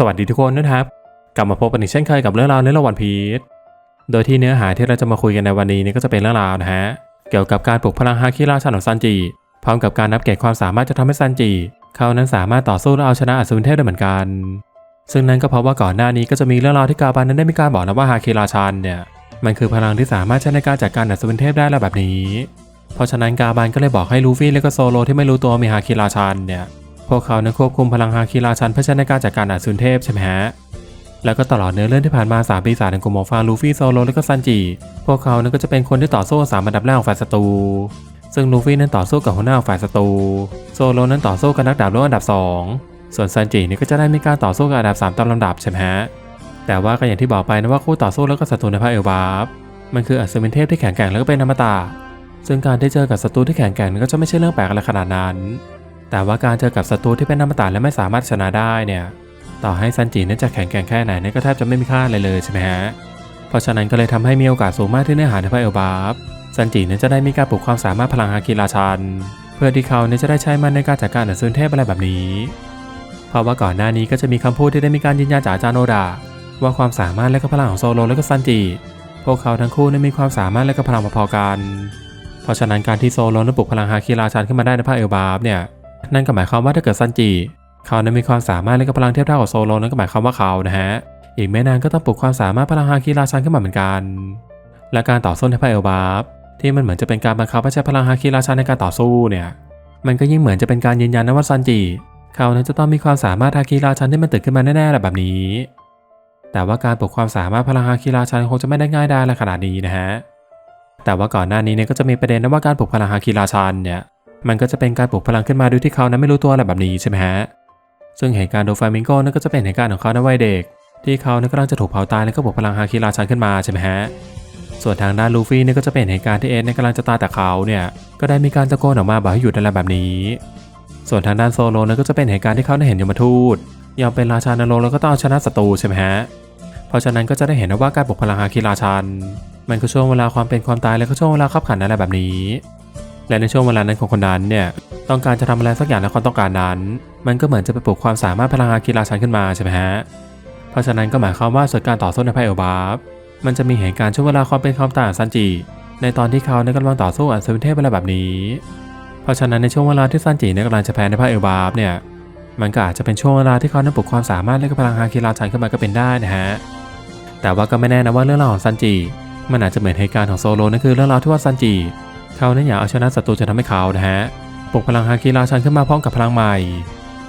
สวัสดีทุกคนนะครับ กลับมาพบกันอีกเช่นเคยกับเรื่องราวในระวันพีชโดยที่เนื้อหาที่เราจะมาคุยกันในวันนี้นี่ก็จะเป็นเรื่องราวนะฮะ เกี่ยวกับการปลุกพลังฮาคิราชันของซันจิ พร้อมกับการนับเกรดความสามารถจะทำให้ซันจิ เขานั้นสามารถต่อสู้และเอาชนะอสูรเทพได้เหมือนกัน ซึ่งนั่นก็เพราะว่าก่อนหน้านี้ก็จะมีเรื่องราวที่กาบันนั้นได้มีการบอกนะว่าฮาคิราชันเนี่ย มันคือพลังที่สามารถใช้ในการจัดการอสูรเทพได้แล้วแบบนี้ เพราะฉะนั้นกาบันก็เลยบอกให้ลูฟี่และก็โซโลที่ไม่รู้ตัวมีฮาคิราชันเนี่ย พวกเขานั้นควบคุมพลังฮาคิราชันเพื่อใช้ในการจัดการอสูรเทพใช่ไหมฮะแล้วก็ตลอดเนื้อเรื่องที่ผ่านมา3ปีศาจแห่งกลุ่มหมวกฟาลูฟี่โซโลและก็ซันจิพวกเขานั้นก็จะเป็นคนที่ต่อสู้สามอันดับแรกของฝ่ายศัตรูซึ่งลูฟี่นั้นต่อสู้กับหัวหน้าฝ่ายศัตรูโซโลนั้นต่อสู้กับนักดาบรุ่นอันดับ 2 ส่วนซันจินี่ก็จะได้มีการต่อสู้กับอันดับ 3ตามลำดับใช่ไหมฮะแต่ว่าก็อย่างที่บอกไปนะว่าคู่ต่อสู้แล้วก็ศัตรูในภาคเอลบาฟมันคืออัศวินเทพที่แข็งแกร่งแล้วก็เป็นอมตะซึ่งการได้เจอกับศัตรูที่แข็งแกร่งนั้นก็จะไม่ใช่เรื่องแปลกอะไรขนาดนั้น แต่ว่าการเจอกับศัตรูที่เป็นอมตะและไม่สามารถชนะได้เนี่ย ต่อให้ซันจินั้นจะแข็งแกร่งแค่ไหนเนี่ยก็แทบจะไม่มีค่าเลยเลยใช่ไหมฮะ เพราะฉะนั้นก็เลยทำให้มีโอกาสสูงมากที่เนื้อหาในพระเอลบาฟซันจินั้นจะได้มีการปลุกความสามารถพลังฮาคิราชัน เพื่อที่เขาเนี่ยจะได้ใช้มันในการจัดการอสูรเทพอะไรแบบนี้ เพราะว่าก่อนหน้านี้ก็จะมีคำพูดที่ได้มีการยืนยันจากอาจารย์โนดาว่าความสามารถและก็พลังของโซโลและก็ซันจิพวกเขาทั้งคู่นั้นมีความสามารถและก็พลังพอๆกัน เพราะฉะนั้นการที่โซโลนั้นปลุกพลังฮาคิราชันขึ้นมาได้ในภาคเอลบาฟเนี่ย นั่นก็หมายความว่าถ้าเกิดซันจิเขานั้นมีความสามารถและก็พลังเทียบเท่ากับโซโลนั่นก็หมายความว่าเขานะฮะอีกไม่นานก็ต้องปลุกความสามารถพลังฮาคิราชันขึ้นมาเหมือนกัน และการต่อสู้ในภาคเอลบาฟที่มันเหมือนจะเป็นการบังคับให้ใช้พลังฮาคิราชันในการต่อสู้เนี่ยมันก็ยิ่งเหมือนจะเป็นการยืนยันนะว่าซันจิเขานั้นจะต้องมีความสามารถฮาคิราชันที่มันตื่นขึ้นมาแน่ๆแหละแบบนี้ แต่ว่าการปลุกความสามารถพลังฮาคิราชันคงจะไม่ได้ง่ายได้ละขนาดนี้นะฮะแต่ว่าก่อนหน้านี้เนี่ยก็จะมีประเด็นนะว่าการปลุกพลังฮาคิราชันเนี่ย มันก็จะเป็นการปลุกพลังขึ้นมาโดยที่เขานั้นไม่รู้ตัวอะไรแบบนี้ใช่ไหมฮะ ซึ่งเหตุการณ์โดฟามิงโกนั่นก็จะเป็นเหตุการณ์ของเขาในวัยเด็ก ที่เขานั้นกำลังจะถูกเผาตายแล้วก็ปลุกพลังฮาคิราชันขึ้นมาใช่ไหมฮะ ส่วนทางด้านลูฟี่เนี่ยก็จะเป็นเหตุการณ์ที่เอสเนี่ยกำลังจะตายแต่เขาเนี่ยก็ได้มีการตะโกนออกมาบอกให้หยุดอะไรแบบนี้ ส่วนทางด้านโซโลนั่นก็จะเป็นเหตุการณ์ที่เขาได้เห็นยมทูตยอมเป็นราชานรกแล้วก็ต้องเอาชนะศัตรูใช่ไหมฮะ เพราะฉะนั้นก็จะได้เห็นนะว่าการปลุกพลังฮาคิราชันมันก็ช่วงเวลาความเป็นความตายและก็ช่วงเวลาขับขันอะไรแบบนี้ และในช่วงเวลานั้นของคนนั้นเนี่ยต้องการจะทำอะไรสักอย่างในความต้องการนั้น มันก็เหมือนจะไปปลุกความสามารถพลังงานกีฬาชันขึ้นมาใช่ไหมฮะ เพราะฉะนั้นก็หมายความว่าส่วนการต่อสู้ในไพ่เอลบาฟมันจะมีเหตุการณ์ช่วงเวลาความเป็นความต่างซันจิในตอนที่เขาในกำลังต่อสู้อัศวินเทพอะไรแบบนี้ เพราะฉะนั้นในช่วงเวลาที่ซันจิในกำลังจะแพ้ในไพ่เอลบาฟเนี่ยมันก็อาจจะเป็นช่วงเวลาที่เขานั้ปลุกความสามารถและก็พลังงานกีฬาชันขึ้นมาก็เป็นได้นะฮะแต่ว่าก็ไม่แน่นะว่าเรื่องราวของซันจิมันอาจจะเหมือนเหตุการณ์ของโซโลนั่นคือเรื่องราวที่ว่าซันจิ เขานั้นอยากเอาชนะศัตรูจะทำให้เขานะฮะปลุกพลังฮาคิราชันขึ้นมาพร้อมกับพลังใหม่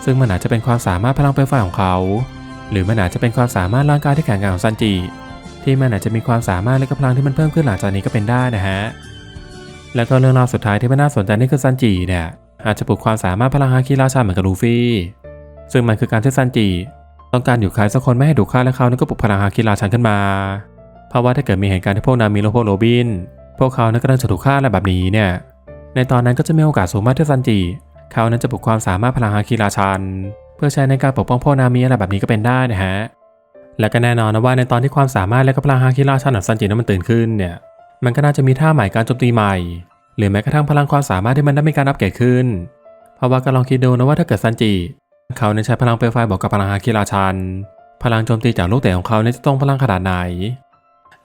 ซึ่งมันอาจจะเป็นความสามารถพลังเปลวไฟของเขา หรือมันอาจจะเป็นความสามารถร่างกายที่แข็งแกร่งของซันจิ ที่มันอาจจะมีความสามารถและก็พลังที่มันเพิ่มขึ้นหลังจากนี้ก็เป็นได้นะฮะ แล้วก็เรื่องราวสุดท้ายที่มันน่าสนใจนี่คือซันจิเนี่ยอาจจะปลุกความสามารถพลังฮาคิราชันเหมือนกับลูฟี่ ซึ่งมันคือการที่ซันจิต้องการอยู่ใครสักคนไม่ให้ถูกฆ่าและเขานั้นก็ปลุกพลังฮาคิราชันขึ้นมา เพราะว่าถ้าเกิดมีเหตุการณ์ที่พวกนามิและพวกโรบิน พวกเขานั้นก็ต้องจะถูกฆ่าอะไรแบบนี้เนี่ย ในตอนนั้นก็จะมีโอกาสสูงมากที่ซันจิ เขานั้นจะปลุกความสามารถพลังฮาคิราชัน เพื่อใช้ในการปกป้องพวกนามิอะไรแบบนี้ก็เป็นได้นะฮะ และก็แน่นอนนะว่าในตอนที่ความสามารถและก็พลังฮาคิราชันของซันจินั้นมันตื่นขึ้นเนี่ย มันก็น่าจะมีท่าใหม่การโจมตีใหม่ หรือแม้กระทั่งพลังความสามารถที่มันได้มีการอัปเกรดขึ้น เพราะว่าก็ลองคิดดูนะว่าถ้าเกิดซันจิ เขาเนี่ยใช้พลังเปลวไฟบอกกับพลังฮาคิราชัน พลังโจมตีจากลูกเตะของเขาเนี่ยจะต้องพลังขนาดไหน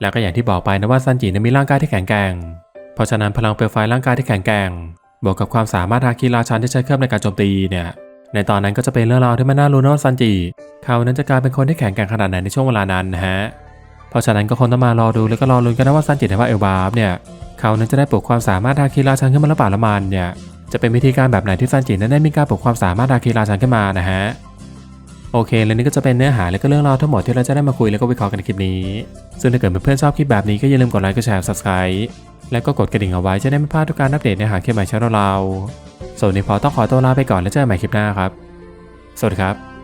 แล้วก็อย่างที่บอกไปนะว่าซันจินั้นมีร่างกายที่แข็งแกร่ง เพราะฉะนั้นพลังเปลวไฟร่างกายที่แข็งแกร่ง บวกกับความสามารถฮาคิราชันที่ใช้เครื่องในการโจมตีเนี่ย ในตอนนั้นก็จะเป็นเรื่องราวที่มันน่ารู้นะว่าซันจิเขานั้นจะกลายเป็นคนที่แข็งแกร่งขนาดไหนในช่วงเวลานั้นนะฮะ เพราะฉะนั้นก็คงต้องมารอดูแล้วก็รอลุ้นกันนะว่าซันจิในว่าเอลบาฟเนี่ยเขานั้นจะได้ปลุกความสามารถฮาคิราชันขึ้นมาหรือเปล่าละมันเนี่ยจะเป็นวิธีการแบบไหนที่ซันจินั้นได้มีการปลุกความสามารถฮาคิราชันขึ้นมานะฮะ โอเค และนี่ก็จะเป็นเนื้อหาและก็เรื่องราวทั้งหมดที่เราจะได้มาคุยแล้วก็วิเคราะห์กันในคลิปนี้ ซึ่งถ้าเกิดเพื่อนๆชอบคลิปแบบนี้ก็อย่าลืมกดไลค์กดแชร์ subscribe และก็กดกระดิ่งเอาไว้จะได้ไม่พลาดทุกการอัปเดตเนื้อหาคลิปใหม่ช่องเราส่วนนี้พอต้องขอตัวลาไปก่อนแล้วเจอกันใหม่คลิปหน้าครับ สวัสดีครับ